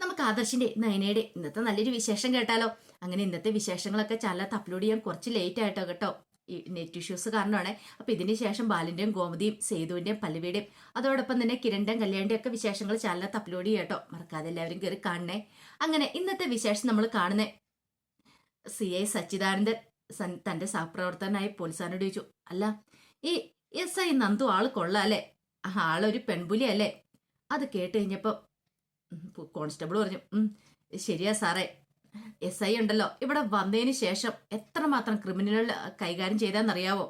നമുക്ക് ആദർശിന്റെ നയനയുടെ ഇന്നത്തെ നല്ലൊരു വിശേഷം കേട്ടാലോ? അങ്ങനെ ഇന്നത്തെ വിശേഷങ്ങളൊക്കെ ചാനലത്ത് അപ്ലോഡ് ചെയ്യാൻ കുറച്ച് ലേറ്റ് ആയിട്ടോ കേട്ടോ? ഈ നെറ്റ് ഇഷ്യൂസ് കാരണമാണ്. അപ്പൊ ഇതിന് ശേഷം ബാലിന്റെയും ഗോമതിയും സേതുവിന്റെയും പല്ലവിയുടെയും അതോടൊപ്പം തന്നെ കിരണ്ടൻ കല്യാണിന്റെയും ഒക്കെ വിശേഷങ്ങൾ ചാനലത്ത് അപ്ലോഡ് ചെയ്യാട്ടോ മറക്കാതെ എല്ലാവരും കയറി കാണണേ. അങ്ങനെ ഇന്നത്തെ വിശേഷം നമ്മൾ കാണുന്നേ സി ഐ സച്ചിദാനന്ദൻ തന്റെ സഹപ്രവർത്തകനായ പോലീസാനോട് ചോദിച്ചു അല്ല ഈ എസ് ഐ നന്ദു ആൾ കൊള്ളാം അല്ലേ? ആളൊരു പെൺപുലി അല്ലേ അത് കേട്ട് കഴിഞ്ഞപ്പോ ഉം, കോൺസ്റ്റബിൾ പറഞ്ഞു. ശരിയാ സാറേ. എസ് ഐ ഉണ്ടല്ലോ. ഇവിടെ വന്നതിന് ശേഷം എത്രമാത്രം ക്രിമിനലുകൾ കൈകാര്യം ചെയ്താന്നറിയാവോ?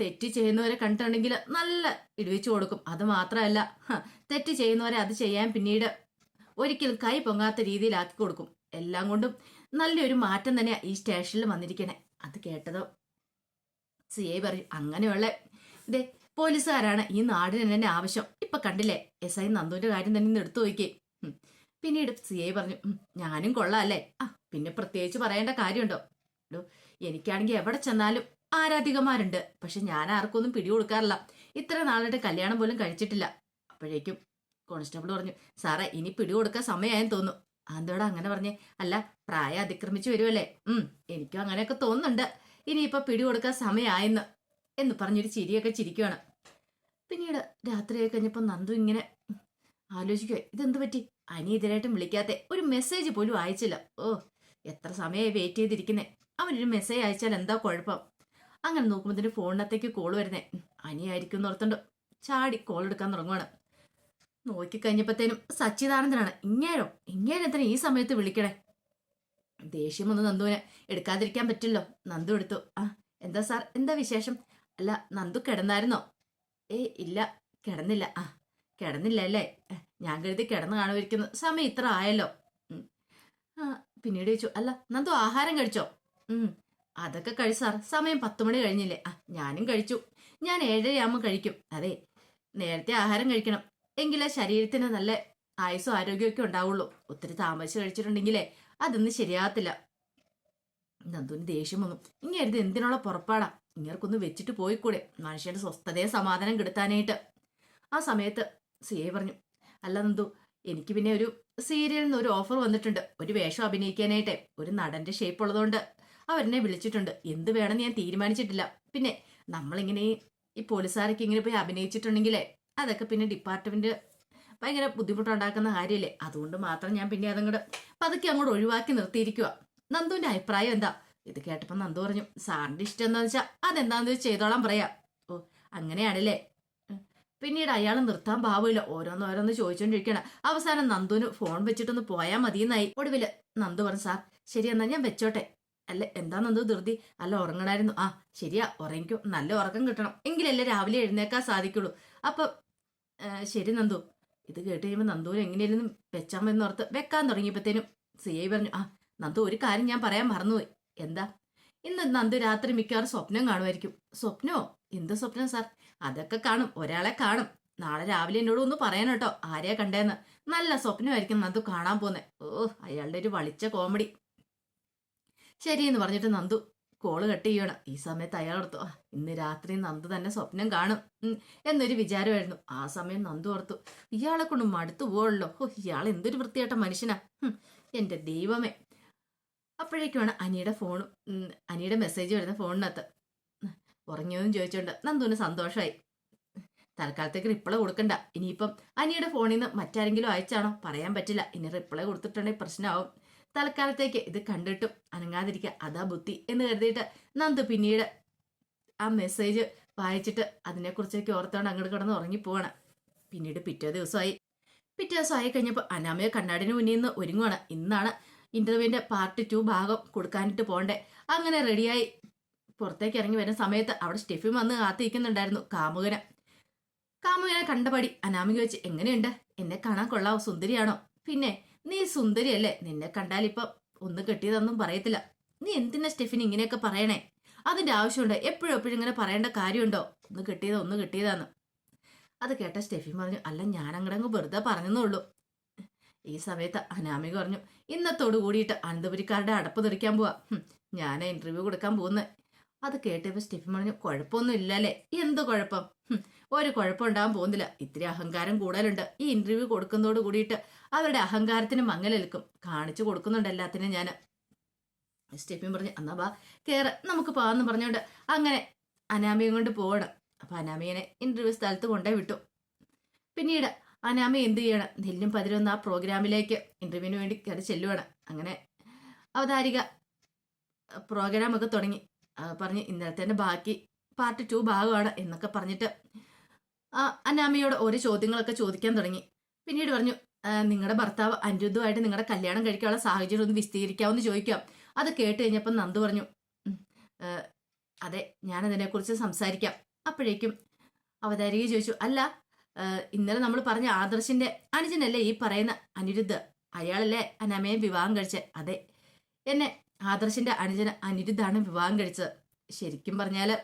തെറ്റ് ചെയ്യുന്നവരെ കണ്ടിട്ടുണ്ടെങ്കിൽ നല്ല ഇടിവെച്ചു കൊടുക്കും. അത് മാത്രമല്ല തെറ്റ് ചെയ്യുന്നവരെ അത് ചെയ്യാൻ പിന്നീട് ഒരിക്കലും കൈ പൊങ്ങാത്ത രീതിയിലാക്കി കൊടുക്കും. എല്ലാം കൊണ്ടും നല്ലൊരു മാറ്റം തന്നെയാ ഈ സ്റ്റേഷനിൽ വന്നിരിക്കണേ. അത് കേട്ടതോ? സി ഐ പറയും അങ്ങനെയുള്ള ഇതേ പോലീസുകാരാണ് ഈ നാടിന് തന്നെ ആവശ്യം. ഇപ്പൊ കണ്ടില്ലേ? എസ് ഐ നന്ദുവിന്റെ കാര്യം തന്നെ ഇന്ന് എടുത്തു നോക്കി. പിന്നീട് സി ഐ പറഞ്ഞു "ഉം, ഞാനും കൊള്ളാല്ലേ? ആ പിന്നെ പ്രത്യേകിച്ച് പറയേണ്ട കാര്യമുണ്ടോ? എനിക്കാണെങ്കിൽ എവിടെ ചെന്നാലും ആരാധികമാരുണ്ട്. പക്ഷെ ഞാൻ ആർക്കൊന്നും പിടികൊടുക്കാറില്ല. ഇത്ര നാളായിട്ട് കല്യാണം പോലും കഴിച്ചിട്ടില്ല. അപ്പോഴേക്കും കോൺസ്റ്റബിൾ പറഞ്ഞു സാറേ ഇനി പിടികൊടുക്കാൻ സമയമായെന്ന് തോന്നുന്നു. അതെന്തോടാ അങ്ങനെ പറഞ്ഞേ? അല്ല പ്രായം അതിക്രമിച്ചു വരുമല്ലേ ഉം എനിക്കും അങ്ങനെയൊക്കെ തോന്നുന്നുണ്ട്. ഇനിയിപ്പൊ പിടികൊടുക്കാൻ സമയമായെന്ന്. എന്ന് പറഞ്ഞൊരു ചിരിയൊക്കെ ചിരിക്കുവാണ്. പിന്നീട് രാത്രിയായി കഴിഞ്ഞപ്പോൾ നന്ദു ഇങ്ങനെ ആലോചിക്കുക ഇതെന്ത് പറ്റി? അനി ഇതിനായിട്ടും വിളിക്കാത്തെ. ഒരു മെസ്സേജ് പോലും അയച്ചില്ല. ഓ എത്ര സമയമായി വെയിറ്റ് ചെയ്തിരിക്കുന്നേ. അവനൊരു മെസ്സേജ് അയച്ചാൽ എന്താ കുഴപ്പം? അങ്ങനെ നോക്കുമ്പോൾ ഫോണിനകത്തേക്ക് കോൾ വരുന്നേ. അനിയായിരിക്കും എന്ന് ഓർത്തുണ്ട് ചാടി കോൾ എടുക്കാൻ തുടങ്ങുവാണ്. നോക്കിക്കഴിഞ്ഞപ്പോഴത്തേനും സച്ചിദാനന്ദനാണ്. ഇങ്ങേരോ? ഇങ്ങേരെന്തിനാ ഈ സമയത്ത് വിളിക്കണേ? ദേഷ്യം ഒന്ന് നന്ദുവിനെ. എടുക്കാതിരിക്കാൻ പറ്റില്ലോ നന്ദു എടുത്തു. ആ എന്താ സാർ? എന്താ വിശേഷം? അല്ല നന്ദു കിടന്നായിരുന്നോ? ഏ ഇല്ല കിടന്നില്ല. ആ കിടന്നില്ല അല്ലേ ഞാൻ കരുതി കിടന്ന് കാണുമായിരിക്കുന്നു. സമയം ഇത്ര ആയല്ലോ. പിന്നീട് ചോദിച്ചു അല്ല നന്ദു ആഹാരം കഴിച്ചോ? അതൊക്കെ കഴിച്ച സാർ. സമയം പത്ത് മണി കഴിഞ്ഞില്ലേ? ആ ഞാനും കഴിച്ചു. ഞാൻ ഏഴരയാകുമ്പോൾ കഴിക്കും. അതെ നേരത്തെ ആഹാരം കഴിക്കണം. എങ്കിലേ ശരീരത്തിന് നല്ല ആയുസ്സും ആരോഗ്യമൊക്കെ ഉണ്ടാവുള്ളൂ. ഒത്തിരി താമസിച്ച് കഴിച്ചിട്ടുണ്ടെങ്കിലേ അതൊന്നും ശരിയാകത്തില്ല. നന്ദുവിന് ദേഷ്യം വന്നു. ഇങ്ങരുത് എന്തിനുള്ള പുറപ്പാടാ? ഇങ്ങർക്കൊന്ന് വെച്ചിട്ട് പോയിക്കൂടെ? മനുഷ്യന്റെ സ്വസ്ഥതയെ സമാധാനം കെടുത്താനായിട്ട്. ആ സമയത്ത് സി എ പറഞ്ഞു അല്ല നന്ദു എനിക്ക് പിന്നെ ഒരു സീരിയലിൽ നിന്ന് ഒരു ഓഫർ വന്നിട്ടുണ്ട്. ഒരു വേഷം അഭിനയിക്കാനായിട്ട്. ഒരു നടന്റെ ഷേപ്പ് ഉള്ളതുകൊണ്ട് അവരെന്നെ വിളിച്ചിട്ടുണ്ട്. എന്ത് വേണമെന്ന് ഞാൻ തീരുമാനിച്ചിട്ടില്ല. പിന്നെ നമ്മളിങ്ങനെ ഈ പോലീസുകാരൊക്കെ ഇങ്ങനെ പോയി അഭിനയിച്ചിട്ടുണ്ടെങ്കിലേ അതൊക്കെ പിന്നെ ഡിപ്പാർട്ട്മെന്റ് ഭയങ്കര ബുദ്ധിമുട്ടുണ്ടാക്കുന്ന കാര്യമല്ലേ അതുകൊണ്ട് മാത്രം ഞാൻ പിന്നെ അതങ്ങോട്ട് പതുക്കെ അങ്ങോട്ട് ഒഴിവാക്കി നിർത്തിയിരിക്കുക നന്ദുവിന്റെ അഭിപ്രായം എന്താ? ഇത് കേട്ടപ്പോൾ നന്ദു പറഞ്ഞു സാറിന്റെ ഇഷ്ടം എന്താന്ന് വെച്ചാൽ അതെന്താന്ന് വെച്ചാൽ ചെയ്തോളാം പറയാം. ഓ അങ്ങനെയാണല്ലേ? പിന്നീട് അയാൾ നിർത്താൻ ഭാവമില്ല ഓരോന്നോരോന്ന് ചോദിച്ചോണ്ടിരിക്കണം. അവസാനം നന്ദുവിന് ഫോൺ വെച്ചിട്ടൊന്ന് പോയാൽ മതിയെന്നായി ഒടുവിൽ നന്ദു പറഞ്ഞു സാർ ശരി എന്നാ ഞാൻ വെച്ചോട്ടെ. അല്ല എന്താ നന്ദു ധൃതി? അല്ല ഉറങ്ങണായിരുന്നു. ആ ശരിയാ ഉറങ്ങിക്കോ. നല്ല ഉറക്കം കിട്ടണം. എങ്കിലല്ലേ രാവിലെ എഴുന്നേക്കാൻ സാധിക്കുള്ളൂ. അപ്പൊ ശരി നന്ദു. ഇത് കേട്ട് കഴിയുമ്പോൾ നന്ദുവിന് എങ്ങനെയായിരുന്നു വെച്ചാമെന്ന് ഓർത്ത് വെക്കാൻ തുടങ്ങിയപ്പോഴത്തേനും സി ഐ പറഞ്ഞു ആ നന്ദു ഒരു കാര്യം ഞാൻ പറയാൻ മറന്നുപോയി. എന്താ? ഇന്ന് നന്ദു രാത്രി മിക്കവാറും സ്വപ്നം കാണുമായിരിക്കും. സ്വപ്നോ? എന്ത് സ്വപ്നം സാർ? അതൊക്കെ കാണും. ഒരാളെ കാണും. നാളെ രാവിലെ എന്നോട് ഒന്ന് പറയാൻ കേട്ടോ. ആരെയാ കണ്ടേന്ന്? നല്ല സ്വപ്നമായിരിക്കും നന്ദു കാണാൻ പോന്നെ. ഓ അയാളുടെ ഒരു വളിച്ച കോമഡി. ശരി എന്ന് പറഞ്ഞിട്ട് നന്ദു കോൾ കട്ട് ചെയ്യണം ഈ സമയത്ത് അയാൾ ഓർത്തു ഇന്ന് രാത്രി നന്ദു തന്നെ സ്വപ്നം കാണും. എന്നൊരു വിചാരമായിരുന്നു. ആ സമയം നന്ദു ഓർത്തു ഇയാളെ കൊണ്ട് മടുത്തു പോകണല്ലോ ഓ ഇയാൾ എന്തൊരു വൃത്തിയായിട്ട മനുഷ്യനാ. എന്റെ ദൈവമേ. അപ്പോഴേക്കുമാണ് അനിയുടെ ഫോൺ അനിയുടെ മെസ്സേജ് വരുന്ന ഫോണിനകത്ത്. ഉറങ്ങിയതെന്ന് ചോദിച്ചോണ്ട് നന്ദുവിന് സന്തോഷമായി തൽക്കാലത്തേക്ക് റിപ്ലൈ കൊടുക്കണ്ട. ഇനിയിപ്പം അനിയുടെ ഫോണിൽ നിന്ന് മറ്റാരെങ്കിലും അയച്ചാണോ? പറയാൻ പറ്റില്ല. ഇനി റിപ്ലൈ കൊടുത്തിട്ടുണ്ടെങ്കിൽ പ്രശ്നമാവും തൽക്കാലത്തേക്ക് ഇത് കണ്ടിട്ടും അനങ്ങാതിരിക്കുക അതാ ബുദ്ധി എന്ന് കരുതിയിട്ട് നന്ദു പിന്നീട് ആ മെസ്സേജ് വായിച്ചിട്ട് അതിനെക്കുറിച്ചൊക്കെ ഓർത്തോണ്ട് അങ്ങോട്ട് കിടന്ന് ഉറങ്ങിപ്പോവാണ്. പിന്നീട് പിറ്റേ ദിവസമായി. പിറ്റേ ദിവസം ആയി കഴിഞ്ഞപ്പോൾ അനാമയെ കണ്ണാടിന് മുന്നിൽ നിന്ന് ഒരുങ്ങുവാണ്. ഇന്നാണ് ഇന്റർവ്യൂവിന്റെ പാർട്ട് ടു ഭാഗം കൊടുക്കാനിട്ട് പോണ്ടേ. അങ്ങനെ റെഡിയായി. പുറത്തേക്ക് ഇറങ്ങി വരുന്ന സമയത്ത് അവിടെ സ്റ്റെഫി വന്ന് കാത്തിരിക്കുന്നുണ്ടായിരുന്നു കാമുകനെ. കാമുകനെ കണ്ടപടി അനാമിക വെച്ച് എങ്ങനെയുണ്ട്? എന്നെ കാണാൻ കൊള്ളാവോ? സുന്ദരിയാണോ? പിന്നെ നീ സുന്ദരിയല്ലേ? നിന്നെ കണ്ടാൽ ഇപ്പം ഒന്നും കെട്ടിയതൊന്നും പറയത്തില്ല. നീ എന്തിനാ സ്റ്റെഫിന് ഇങ്ങനെയൊക്കെ പറയണേ? അതിന്റെ ആവശ്യമുണ്ട്. എപ്പോഴും എപ്പോഴും ഇങ്ങനെ പറയേണ്ട കാര്യമുണ്ടോ? ഒന്ന് കിട്ടിയതോ ഒന്ന് കിട്ടിയതാന്ന്. അത് കേട്ട സ്റ്റെഫി പറഞ്ഞു അല്ല ഞാൻ അങ്ങടങ്ങ് വെറുതെ പറഞ്ഞെന്നേ ഉള്ളൂ. ഈ സമയത്ത് അനാമിക പറഞ്ഞു ഇന്നത്തോട് കൂടിയിട്ട് അനന്തപുരിക്കാരുടെ അടപ്പ് തെറിക്കാൻ പോവാ. ഞാൻ ഇന്റർവ്യൂ കൊടുക്കാൻ പോകുന്നത് അത് കേട്ടപ്പോൾ സ്റ്റെഫി പറഞ്ഞു കുഴപ്പമൊന്നും ഇല്ലല്ലേ? എന്ത് കുഴപ്പം? ഒരു കുഴപ്പം ഉണ്ടാകാൻ പോകുന്നില്ല. ഇത്തിരി അഹങ്കാരം കൂടുതലുണ്ട്. ഈ ഇന്റർവ്യൂ കൊടുക്കുന്നതോട് കൂടിയിട്ട് അവരുടെ അഹങ്കാരത്തിന് മങ്ങലേൽക്കും കാണിച്ചു കൊടുക്കുന്നുണ്ട് എല്ലാത്തിനും ഞാൻ സ്റ്റെഫിൻ പറഞ്ഞു എന്നാ ബാ കേറ്. നമുക്ക് പോവാന്ന് പറഞ്ഞുകൊണ്ട് അങ്ങനെ അനാമിയും കൊണ്ട് പോകണം അപ്പൊ അനാമിയനെ ഇന്റർവ്യൂ സ്ഥലത്ത് കൊണ്ടേ വിട്ടു. പിന്നീട് അനാമ എന്ത് ചെയ്യണം? നെല്ലും പതിരൊന്ന് ആ പ്രോഗ്രാമിലേക്ക് ഇന്റർവ്യൂവിന് വേണ്ടി കയറി ചെല്ലുവാണ്. അങ്ങനെ അവതാരിക പ്രോഗ്രാം ഒക്കെ തുടങ്ങി. ആ, പറഞ്ഞ് ഇന്നലത്തെ ബാക്കി പാർട്ട് ടു ഭാഗമാണ് എന്നൊക്കെ പറഞ്ഞിട്ട് ആ അനാമയോട് ഓരോ ചോദ്യങ്ങളൊക്കെ ചോദിക്കാൻ തുടങ്ങി. പിന്നീട് പറഞ്ഞു നിങ്ങളുടെ ഭർത്താവ് അനിരുദ്ധമായിട്ട് നിങ്ങളുടെ കല്യാണം കഴിക്കാനുള്ള സാഹചര്യം ഒന്ന് വിശദീകരിക്കാമെന്ന് ചോദിക്കാം അത് കേട്ട് കഴിഞ്ഞപ്പോൾ നന്ദു പറഞ്ഞു "ഉം, ആ, അതെ ഞാനതിനെക്കുറിച്ച് സംസാരിക്കാം. അപ്പോഴേക്കും അവതാരിക ചോദിച്ചു അല്ല ആ, ഇന്നലെ നമ്മൾ പറഞ്ഞ ആദർശിന്റെ അനുജനല്ലേ ഈ പറയുന്ന അനിരുദ്ധ? അയാളല്ലേ അനമ്മയെ വിവാഹം കഴിച്ചത് അതെ. എന്നെ ആദർശിന്റെ അനുജന അനിരുദ്ധാണ് വിവാഹം കഴിച്ചത്. ശരിക്കും പറഞ്ഞാൽ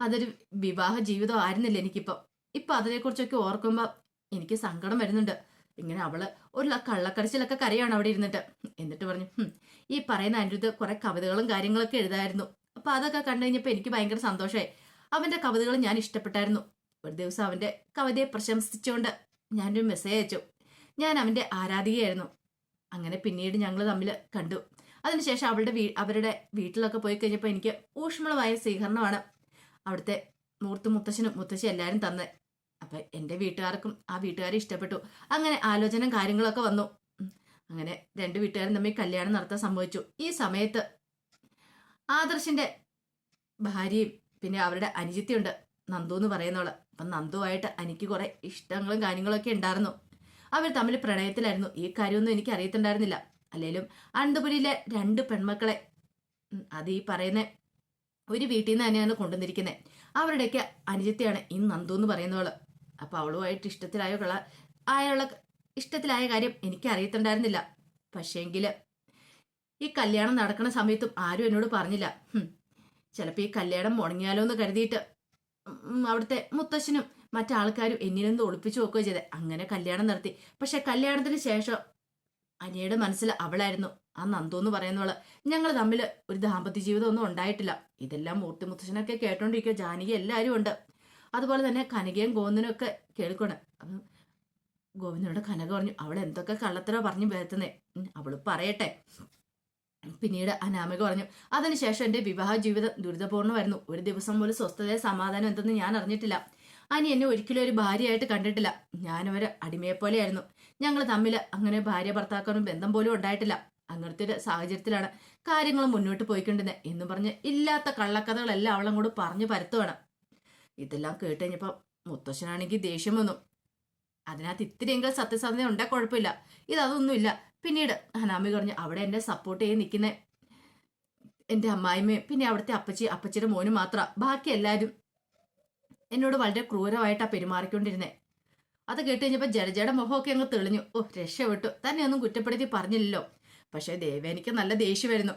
അതൊരു വിവാഹ ജീവിതം ആയിരുന്നില്ല എനിക്കിപ്പം. ഇപ്പൊ അതിനെക്കുറിച്ചൊക്കെ ഓർക്കുമ്പോൾ എനിക്ക് സങ്കടം വരുന്നുണ്ട്. ഇങ്ങനെ അവൾ ഒരു കള്ളക്കടച്ചിലൊക്കെ കരയാണ് അവിടെ ഇരുന്നിട്ട്. എന്നിട്ട് പറഞ്ഞു ഈ പറയുന്ന അനിരുദ്ധ കുറെ കവിതകളും കാര്യങ്ങളൊക്കെ എഴുതായിരുന്നു. അപ്പൊ അതൊക്കെ കണ്ടു കഴിഞ്ഞപ്പോൾ എനിക്ക് ഭയങ്കര സന്തോഷമായി അവന്റെ കവിതകൾ ഞാൻ ഇഷ്ടപ്പെട്ടായിരുന്നു. ഒരു ദിവസം അവന്റെ കവിതയെ പ്രശംസിച്ചുകൊണ്ട് ഞാനൊരു മെസ്സേജ് അയച്ചു. ഞാൻ അവന്റെ ആരാധികയായിരുന്നു. അങ്ങനെ പിന്നീട് ഞങ്ങൾ തമ്മിൽ കണ്ടു. അതിനുശേഷം അവളുടെ വീ അവരുടെ വീട്ടിലൊക്കെ പോയി കഴിഞ്ഞപ്പോൾ എനിക്ക് ഊഷ്മളമായ സ്വീകരണമാണ്. അവിടുത്തെ മൂർത്ത് മുത്തശ്ശനും മുത്തശ്ശി എല്ലാവരും തന്നെ. അപ്പൊ എന്റെ വീട്ടുകാർക്കും ആ വീട്ടുകാരെ ഇഷ്ടപ്പെട്ടു. അങ്ങനെ ആലോചന കാര്യങ്ങളൊക്കെ വന്നു. അങ്ങനെ രണ്ട് വീട്ടുകാരും തമ്മിൽ കല്യാണം നടത്താൻ സംഭവിച്ചു ഈ സമയത്ത് ആദർശിന്റെ ഭാര്യയും പിന്നെ അവരുടെ അനുജിത്തിയുണ്ട് നന്ദു എന്ന് പറയുന്നവൾ. അപ്പം നന്ദുവായിട്ട് എനിക്ക് കുറെ ഇഷ്ടങ്ങളും കാര്യങ്ങളൊക്കെ ഉണ്ടായിരുന്നു. അവർ തമ്മിൽ പ്രണയത്തിലായിരുന്നു. ഈ കാര്യമൊന്നും എനിക്ക് അറിയത്തുണ്ടായിരുന്നില്ല അല്ലെങ്കിലും അനന്തപുരിയിലെ രണ്ട് പെൺമക്കളെ അത് ഈ പറയുന്ന ഒരു വീട്ടിൽ നിന്ന് തന്നെയാണ് കൊണ്ടുവന്നിരിക്കുന്നത് അവരുടെയൊക്കെ അനുജത്തെയാണ് ഈ നന്ദു എന്ന് പറയുന്നവൾ അപ്പൊ അവളുമായിട്ട് ഇഷ്ടത്തിലായ ആയുള്ള ഇഷ്ടത്തിലായ കാര്യം എനിക്ക് അറിയത്തുണ്ടായിരുന്നില്ല പക്ഷേങ്കിൽ ഈ കല്യാണം നടക്കുന്ന സമയത്തും ആരും എന്നോട് പറഞ്ഞില്ല. ചിലപ്പോൾ ഈ കല്യാണം മുടങ്ങിയാലോ എന്ന് കരുതിയിട്ട് അവിടുത്തെ മുത്തശ്ശനും മറ്റാൾക്കാരും എന്നിനെന്ത് ഒളിപ്പിച്ചു വെക്കുകയോ ചെയ്തത് അങ്ങനെ കല്യാണം നടത്തി. പക്ഷെ കല്യാണത്തിന് ശേഷം അനിയുടെ മനസ്സിൽ അവളായിരുന്നു. ആ നന്ദു എന്ന് പറയുന്നവൾ. ഞങ്ങൾ തമ്മിൽ ഒരു ദാമ്പത്യ ജീവിതം ഒന്നും ഉണ്ടായിട്ടില്ല. ഇതെല്ലാം മൂർത്തി മുത്തശ്ശനൊക്കെ കേട്ടോണ്ടിരിക്കുക ജാനകി എല്ലാവരും ഉണ്ട്. അതുപോലെ തന്നെ കനകയും ഗോവിന്ദനും ഒക്കെ കേൾക്കണം ഗോവിന്ദനോട് കനക പറഞ്ഞു അവൾ എന്തൊക്കെ കള്ളത്തര പറഞ്ഞു വരുത്തുന്നേ അവൾ പറയട്ടെ. പിന്നീട് അനാമിക പറഞ്ഞു അതിനുശേഷം എന്റെ വിവാഹ ജീവിതം ദുരിതപൂർണമായിരുന്നു ഒരു ദിവസം പോലും സ്വസ്ഥതയെ സമാധാനം എന്തെന്ന് ഞാൻ അറിഞ്ഞിട്ടില്ല. അനി എന്നെ ഒരിക്കലും ഒരു ഭാര്യയായിട്ട് കണ്ടിട്ടില്ല. ഞാനൊരു അടിമയെ പോലെയായിരുന്നു ഞങ്ങൾ തമ്മിൽ അങ്ങനെ ഭാര്യ ഭർത്താക്കളും ബന്ധം പോലും ഉണ്ടായിട്ടില്ല. അങ്ങനത്തെ ഒരു സാഹചര്യത്തിലാണ് കാര്യങ്ങൾ മുന്നോട്ട് പോയിക്കൊണ്ടിരുന്നത് എന്ന് പറഞ്ഞ് ഇല്ലാത്ത കള്ളക്കഥകളെല്ലാം അവളങ്ങോട്ട് പറഞ്ഞു പരത്തുവാണ്. ഇതെല്ലാം കേട്ട് കഴിഞ്ഞപ്പോൾ മുത്തശ്ശനാണെങ്കിൽ ദേഷ്യം വന്നു. അതിനകത്ത് ഇത്തിരിയെങ്കിലും സത്യസന്ധത ഉണ്ടാ കുഴപ്പമില്ല ഇതൊന്നുമില്ല പിന്നീട് ഹനാമി പറഞ്ഞു അവിടെ എന്നെ സപ്പോർട്ട് ചെയ്ത് നിൽക്കുന്ന എന്റെ അമ്മായിമ്മയും പിന്നെ അവിടുത്തെ അപ്പച്ചി അപ്പച്ചിയുടെ മോനും മാത്രം. ബാക്കി എല്ലാവരും എന്നോട് വളരെ ക്രൂരമായിട്ടാണ് പെരുമാറിക്കൊണ്ടിരുന്നത് അത് കേട്ട് കഴിഞ്ഞപ്പോൾ ജഡജയുടെ മുഖമൊക്കെ അങ്ങ് തെളിഞ്ഞു. ഓ രക്ഷപ്പെട്ടു. തന്നെ ഒന്നും കുറ്റപ്പെടുത്തി പറഞ്ഞില്ലല്ലോ. പക്ഷേ ദേവേനിക്ക് നല്ല ദേഷ്യമായിരുന്നു.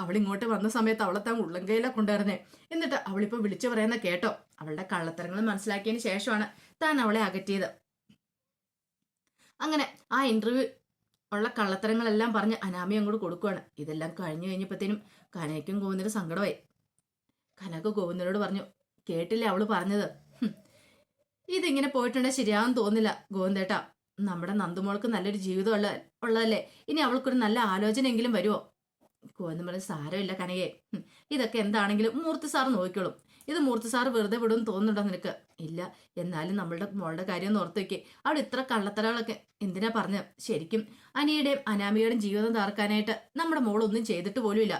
അവൾ ഇങ്ങോട്ട് വന്ന സമയത്ത് അവളെ താൻ ഉള്ളംകൈയിലാണ് കൊണ്ടുവരുന്നേ. എന്നിട്ട് അവളിപ്പോൾ വിളിച്ചു പറയുന്ന കേട്ടോ. അവളുടെ കള്ളത്തരങ്ങൾ മനസ്സിലാക്കിയതിന് ശേഷമാണ് താൻ അവളെ അകറ്റിയത്. അങ്ങനെ ആ ഇന്റർവ്യൂ ഉള്ള കള്ളത്തരങ്ങളെല്ലാം പറഞ്ഞ് അനാമി അങ്ങോട്ട് കൊടുക്കുകയാണ് ഇതെല്ലാം കഴിഞ്ഞു കഴിഞ്ഞപ്പോഴത്തേനും കനയ്ക്കും ഗോവിന്ദനും സങ്കടമായി. കനക ഗോവിന്ദനോട് പറഞ്ഞു കേട്ടില്ലേ അവൾ പറഞ്ഞത്. ഇതിങ്ങനെ പോയിട്ടുണ്ടെങ്കിൽ ശരിയാവും തോന്നില്ല ഗോവിന്ദേട്ടാ. നമ്മുടെ നന്ദുമോൾക്ക് നല്ലൊരു ജീവിതം ഉള്ള ഉള്ളതല്ലേ? ഇനി അവൾക്കൊരു നല്ല ആലോചനയെങ്കിലും വരുമോ? ഗോവിന്ദൻ പറഞ്ഞു സാരമില്ല കനകയെ ഇതൊക്കെ എന്താണെങ്കിലും മൂർത്തി സാർ നോക്കിക്കോളും. ഇത് മൂർത്തി സാർ വെറുതെ വിടും തോന്നുന്നുണ്ടോ നിനക്ക്? ഇല്ല എന്നാലും നമ്മളുടെ മോളുടെ കാര്യം ഒന്ന് ഓർത്ത് വെക്കേ. അവിടെ ഇത്ര കള്ളത്തരകളൊക്കെ എന്തിനാ പറഞ്ഞ്? ശരിക്കും അനിയുടെയും അനാമിയുടെയും ജീവിതം തകർക്കാനായിട്ട് നമ്മുടെ മോളൊന്നും ചെയ്തിട്ട് പോലുമില്ല.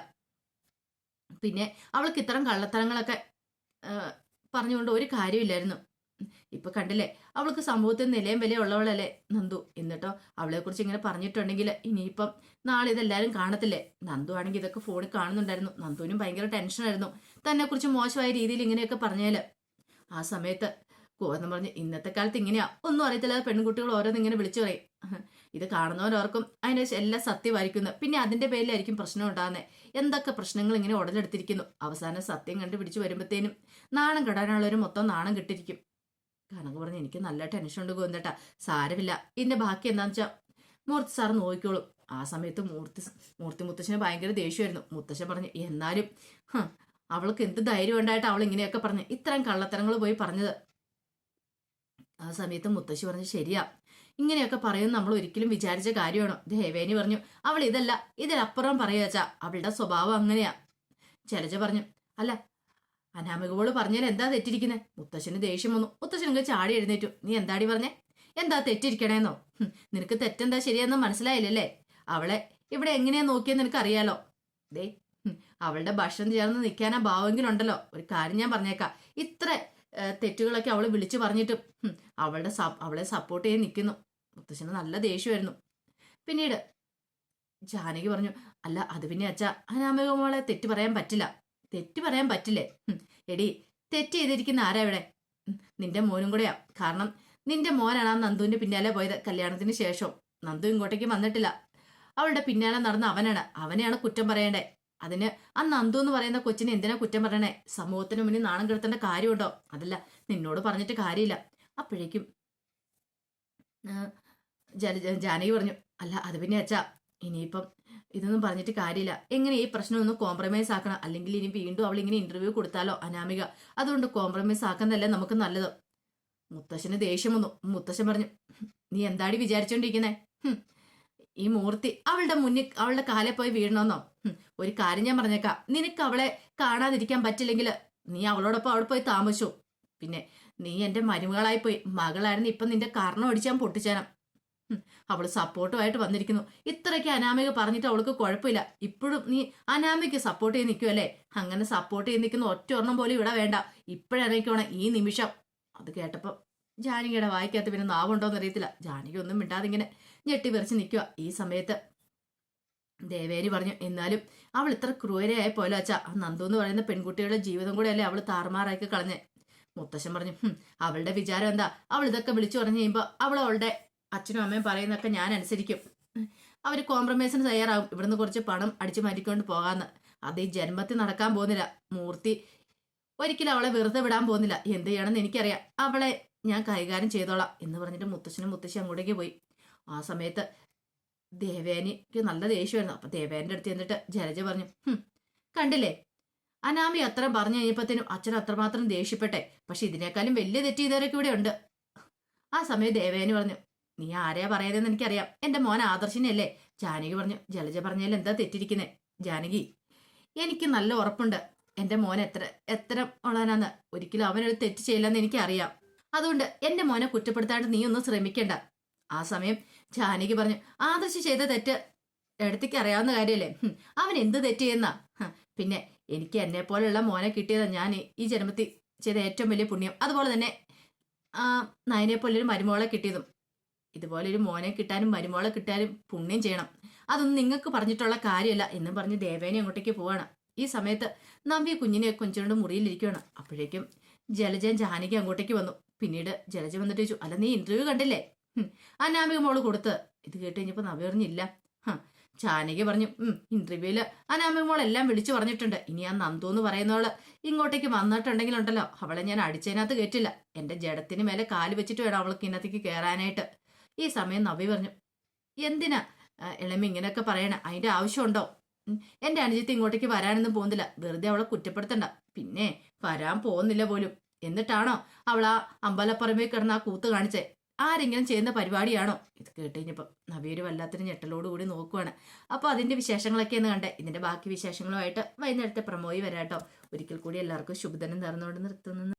പിന്നെ അവൾക്ക് ഇത്തരം കള്ളത്തരങ്ങളൊക്കെ പറഞ്ഞുകൊണ്ട് ഒരു കാര്യമില്ലായിരുന്നു. ഇപ്പൊ കണ്ടില്ലേ അവൾക്ക് സമൂഹത്തിൽ നിലയും വില ഉള്ളവളല്ലേ നന്ദു. എന്നിട്ടോ അവളെ കുറിച്ച് ഇങ്ങനെ പറഞ്ഞിട്ടുണ്ടെങ്കിൽ ഇനിയിപ്പം നാളെ ഇതെല്ലാരും കാണത്തില്ലേ? നന്ദു ആണെങ്കിൽ ഇതൊക്കെ ഫോണിൽ കാണുന്നുണ്ടായിരുന്നു. നന്ദുവിനും ഭയങ്കര ടെൻഷനായിരുന്നു തന്നെ കുറിച്ച് മോശമായ രീതിയിൽ ഇങ്ങനെയൊക്കെ പറഞ്ഞാൽ. ആ സമയത്ത് ഗോവർദ്ധൻ പറഞ്ഞ് ഇന്നത്തെ കാലത്ത് ഇങ്ങനെയാ. ഒന്നും അറിയത്തില്ലാതെ പെൺകുട്ടികൾ ഓരോന്ന് ഇങ്ങനെ വിളിച്ചു പറയും. ഇത് കാണുന്നവരോർക്കും അതിന്റെ എല്ലാം സത്യമായിരിക്കുന്നു. പിന്നെ അതിന്റെ പേരിലായിരിക്കും പ്രശ്നം ഉണ്ടാകുന്നത് എന്തൊക്കെ പ്രശ്നങ്ങൾ ഇങ്ങനെ ഉടലെടുത്തിരിക്കുന്നു. അവസാനം സത്യം കണ്ടുപിടിച്ച് വരുമ്പോഴത്തേനും നാണം കെടാനുള്ളവർ മൊത്തം നാണം കിട്ടിരിക്കും. കണക്ക് പറഞ്ഞ് എനിക്ക് നല്ല ടെൻഷൻ ഉണ്ട് ഗോവിന്ദേട്ടാ. സാരമില്ല. ഇതിന്റെ ബാക്കി എന്താന്ന് വെച്ചാൽ മൂർത്തി സാർ നോക്കിക്കോളും. ആ സമയത്ത് മൂർത്തി മൂർത്തി മുത്തശ്ശന് ഭയങ്കര ദേഷ്യമായിരുന്നു മുത്തശ്ശൻ പറഞ്ഞു എന്നാലും അവൾക്ക് എന്ത് ധൈര്യം ഉണ്ടായിട്ട് അവൾ ഇങ്ങനെയൊക്കെ പറഞ്ഞു ഇത്രയും കള്ളത്തരങ്ങൾ പോയി പറഞ്ഞത്. ആ സമയത്ത് മുത്തശ്ശി പറഞ്ഞു ശരിയാ. ഇങ്ങനെയൊക്കെ പറയുന്നത് നമ്മൾ ഒരിക്കലും വിചാരിച്ച കാര്യമാണോ? ദേവേനി പറഞ്ഞു അവൾ ഇതല്ല ഇതിലപ്പുറം പറയുക അവളുടെ സ്വഭാവം അങ്ങനെയാ. ജലജ പറഞ്ഞു അല്ല അനാമികവോൾ പറഞ്ഞാൽ എന്താ തെറ്റിരിക്കുന്നത് മുത്തശ്ശന് ദേഷ്യം വന്നു. മുത്തശ്ശനൊക്കെ ചാടി എഴുന്നേറ്റു. നീ എന്താടി പറഞ്ഞേ? എന്താ തെറ്റിരിക്കണേന്നോ? നിനക്ക് തെറ്റെന്താ ശരിയെന്ന് മനസ്സിലായില്ലല്ലേ? അവളെ ഇവിടെ എങ്ങനെയാ നോക്കിയെന്ന് നിനക്ക് അറിയാലോ ദേ അവളുടെ ഭക്ഷണം ചേർന്ന് നിൽക്കാനാ ഭാവമെങ്കിലും ഉണ്ടല്ലോ ഒരു കാര്യം ഞാൻ പറഞ്ഞേക്കാം. ഇത്ര തെറ്റുകളൊക്കെ അവൾ വിളിച്ചു പറഞ്ഞിട്ടും അവളുടെ അവളെ സപ്പോർട്ട് ചെയ്ത് നിൽക്കുന്നു മുത്തശ്ശന് നല്ല ദേഷ്യമായിരുന്നു. പിന്നീട് ജാനകി പറഞ്ഞു അല്ല അത് പിന്നെ അച്ഛ അനാമിക മോളെ തെറ്റ് പറയാൻ പറ്റില്ല. തെറ്റ് പറയാൻ പറ്റില്ലേ? എടി തെറ്റ് ചെയ്തിരിക്കുന്ന ആരാ ഇവിടെ? നിന്റെ മോനും കൂടെയാ. കാരണം നിന്റെ മോനാണ് നന്ദുവിന്റെ പിന്നാലെ പോയത് കല്യാണത്തിന് ശേഷം. നന്ദു ഇങ്ങോട്ടേക്ക് വന്നിട്ടില്ല. അവളുടെ പിന്നാലെ നടന്ന അവനാണ്. അവനെയാണ് കുറ്റം പറയേണ്ടേ. അതിന് ആ നന്ദു എന്ന് പറയുന്ന കൊച്ചിനെ എന്തിനാ കുറ്റം പറയണേ? സമൂഹത്തിന് മുന്നിൽ നാണം കെടുത്തേണ്ട കാര്യമുണ്ടോ? അതല്ല നിന്നോട് പറഞ്ഞിട്ട് കാര്യമില്ല. അപ്പോഴേക്കും ജാനകി പറഞ്ഞു അല്ല അത് പിന്നെ അച്ഛാ ഇനിയിപ്പം ഇതൊന്നും പറഞ്ഞിട്ട് കാര്യമില്ല. എങ്ങനെ ഈ പ്രശ്നം ഒന്ന് കോംപ്രമൈസ് ആക്കണം? അല്ലെങ്കിൽ ഇനി വീണ്ടും അവൾ ഇങ്ങനെ ഇന്റർവ്യൂ കൊടുത്താലോ അനാമിക? അതുകൊണ്ട് കോംപ്രമൈസ് ആക്കുന്നതല്ലേ നമുക്ക് നല്ലത്. മുത്തശ്ശന് ദേഷ്യം വന്നു. മുത്തശ്ശൻ പറഞ്ഞു നീ എന്താടി വിചാരിച്ചോണ്ടിരിക്കുന്നേ? ഈ മൂർത്തി അവളുടെ മുന്നിൽ അവളുടെ കാലെ പോയി വീഴണമെന്നോ ഒരു കാര്യം ഞാൻ പറഞ്ഞേക്കാം. നിനക്ക് അവളെ കാണാതിരിക്കാൻ പറ്റില്ലെങ്കിൽ നീ അവളോടൊപ്പം അവിടെ പോയി താമസിച്ചു. പിന്നെ നീ എന്റെ മരുമകളായി പോയി മകളായിരുന്നു ഇപ്പം നിന്റെ കാരണം അടിച്ചാൻ പൊട്ടിച്ചാനം. അവൾ സപ്പോർട്ടുമായിട്ട് വന്നിരിക്കുന്നു. ഇത്രയ്ക്ക് അനാമിക പറഞ്ഞിട്ട് അവൾക്ക് കുഴപ്പമില്ല. ഇപ്പോഴും നീ അനാമിക്ക് സപ്പോർട്ട് ചെയ്ത് നിൽക്കുമല്ലേ അങ്ങനെ സപ്പോർട്ട് ചെയ്ത് നിൽക്കുന്ന ഒറ്റ ഒരെണ്ണം പോലും ഇവിടെ വേണ്ട. ഇപ്പോഴറിയിക്കണം ഈ നിമിഷം. അത് കേട്ടപ്പോൾ ജാനകിയുടെ വായിക്കകത്ത് പിന്നെ നാവുണ്ടോ അറിയത്തില്ല ജാനകി ഒന്നും മിണ്ടാതെ ഇങ്ങനെ ഞെട്ടി വിറച്ച് നിൽക്കുക ഈ സമയത്ത് ദേവേരി പറഞ്ഞു എന്നാലും അവൾ ഇത്ര ക്രൂരയായ പോലെ അച്ഛാ നന്ദു എന്ന് പറയുന്ന പെൺകുട്ടികളുടെ ജീവിതം കൂടെ അല്ലേ അവൾ താറുമാറാക്കി കളഞ്ഞേ? മുത്തശ്ശൻ പറഞ്ഞു അവളുടെ വിചാരം എന്താ? അവൾ ഇതൊക്കെ വിളിച്ചു പറഞ്ഞു കഴിയുമ്പോൾ അവൾ അവളുടെ അച്ഛനും അമ്മയും പറയുന്നതൊക്കെ ഞാൻ അനുസരിക്കും. അവർ കോംപ്രമൈസിന് തയ്യാറാവും. ഇവിടുന്ന് കുറച്ച് പണം അടിച്ചു മാറ്റിക്കൊണ്ട് പോകാന്ന്. അത് ഈ ജന്മത്തിൽ നടക്കാൻ പോകുന്നില്ല. മൂർത്തി ഒരിക്കലും അവളെ വെറുതെ വിടാൻ പോകുന്നില്ല. എന്ത് ചെയ്യണമെന്ന് എനിക്കറിയാം. അവളെ ഞാൻ കൈകാര്യം ചെയ്തോളാം. എന്ന് പറഞ്ഞിട്ട് മുത്തശ്ശനും മുത്തശ്ശി അങ്ങോട്ടേക്ക് പോയി. ആ സമയത്ത് ദേവേനിക്ക് നല്ല ദേഷ്യമായിരുന്നു. അപ്പൊ ദേവേന്റെ അടുത്ത് ചെന്നിട്ട് ജലജ പറഞ്ഞു കണ്ടില്ലേ? അനാമി അത്ര പറഞ്ഞു കഴിഞ്ഞപ്പത്തേനും അച്ഛൻ അത്രമാത്രം ദേഷ്യപ്പെട്ടെ. പക്ഷെ ഇതിനേക്കാളും വലിയ തെറ്റ് ചെയ്തവരൊക്കെ ഇവിടെ ഉണ്ട്. ആ സമയം ദേവേനി പറഞ്ഞു നീ ആരെയാ പറയുന്നതെന്ന് എനിക്കറിയാം. എന്റെ മോൻ ആദർശിനല്ലേ ജാനകി പറഞ്ഞു ജലജ പറഞ്ഞാൽ എന്താ തെറ്റിരിക്കുന്നേ? ജാനകി എനിക്ക് നല്ല ഉറപ്പുണ്ട്. എന്റെ മോൻ എത്ര എത്ര ഉള്ളവനാന്ന് ഒരിക്കലും അവനൊരു തെറ്റ് ചെയ്യില്ലെന്ന് എനിക്കറിയാം. അതുകൊണ്ട് എന്റെ മോനെ കുറ്റപ്പെടുത്താണ്ട് നീ ഒന്നും ശ്രമിക്കണ്ട. ആ സമയം ജാനകി പറഞ്ഞു ആദർശ് ചെയ്ത തെറ്റ് എടുത്തേക്ക് അറിയാവുന്ന കാര്യമല്ലേ അവൻ എന്ത് തെറ്റ് ചെയ്യുന്ന? പിന്നെ എനിക്ക് എന്നെ പോലെയുള്ള മോനെ കിട്ടിയത് ഞാൻ ഈ- ജന്മത്തിൽ ചെയ്ത ഏറ്റവും വലിയ പുണ്യം. അതുപോലെ തന്നെ നയനെ പോലെ ഒരു മരുമോളെ കിട്ടിയതും. ഇതുപോലെ ഒരു മോനെ കിട്ടാനും മരുമോളെ കിട്ടാനും പുണ്യം ചെയ്യണം. അതൊന്നും നിങ്ങൾക്ക് പറഞ്ഞിട്ടുള്ള കാര്യമല്ല എന്നും പറഞ്ഞ് ദേവേനെ അങ്ങോട്ടേക്ക് പോവാണ്. ഈ സമയത്ത് നമ്പി കുഞ്ഞിനെ കൊഞ്ചുകൊണ്ട് മുറിയിലിരിക്കുകയാണ് അപ്പോഴേക്കും ജലജൻ ജാനകി അങ്ങോട്ടേക്ക് വന്നു. പിന്നീട് ജലജ വന്നിട്ട് ചോദിച്ചു അല്ല നീ ഇന്റർവ്യൂ കണ്ടില്ലേ? അനാമിക മോൾ കൊടുത്ത്. ഇത് കേട്ട് കഴിഞ്ഞപ്പോ നവറിഞ്ഞില്ല ചാനകി പറഞ്ഞു ഉം ഇന്റർവ്യൂൽ അനാമിക മോൾ എല്ലാം വിളിച്ചു പറഞ്ഞിട്ടുണ്ട്. ഇനി ആ നന്ദു എന്ന് പറയുന്നവൾ ഇങ്ങോട്ടേക്ക് വന്നിട്ടുണ്ടെങ്കിലുണ്ടല്ലോ. അവളെ ഞാൻ അടിച്ചതിനകത്ത് കേട്ടില്ല എന്റെ ജഡത്തിന് മേലെ കാൽ വെച്ചിട്ട് വേണം അവൾക്ക് ഇന്നത്തേക്ക് കയറാനായിട്ട് ഈ സമയം നവി പറഞ്ഞു എന്തിനാ? ഇളമി ഇങ്ങനെയൊക്കെ പറയണ? അതിന്റെ ആവശ്യമുണ്ടോ? എന്റെ അനുജത്തി ഇങ്ങോട്ടേക്ക് വരാനൊന്നും പോകുന്നില്ല. വെറുതെ അവളെ കുറ്റപ്പെടുത്തണ്ട. പിന്നെ വരാൻ പോകുന്നില്ല പോലും. എന്നിട്ടാണോ അവൾ ആ അമ്പലപ്പറമ്പിൽ കിടന്ന് ആ കൂത്ത് കാണിച്ചേ? ആരെങ്കിലും ചെയ്യുന്ന പരിപാടിയാണോ? ഇത് കേട്ട് കഴിഞ്ഞപ്പോൾ നവിയൊരു വല്ലാത്തൊരു ഞെട്ടലോട് കൂടി നോക്കുവാണ്. അപ്പോൾ വിശേഷങ്ങളൊക്കെ എന്ന് കണ്ടേ. ഇതിന്റെ ബാക്കി വിശേഷങ്ങളുമായിട്ട് വൈകുന്നേരത്തെ പ്രമോയി വരാട്ടോ. ഒരിക്കൽ കൂടി എല്ലാവർക്കും ശുഭദിനം നേർന്നുകൊണ്ട് നിർത്തുന്നു.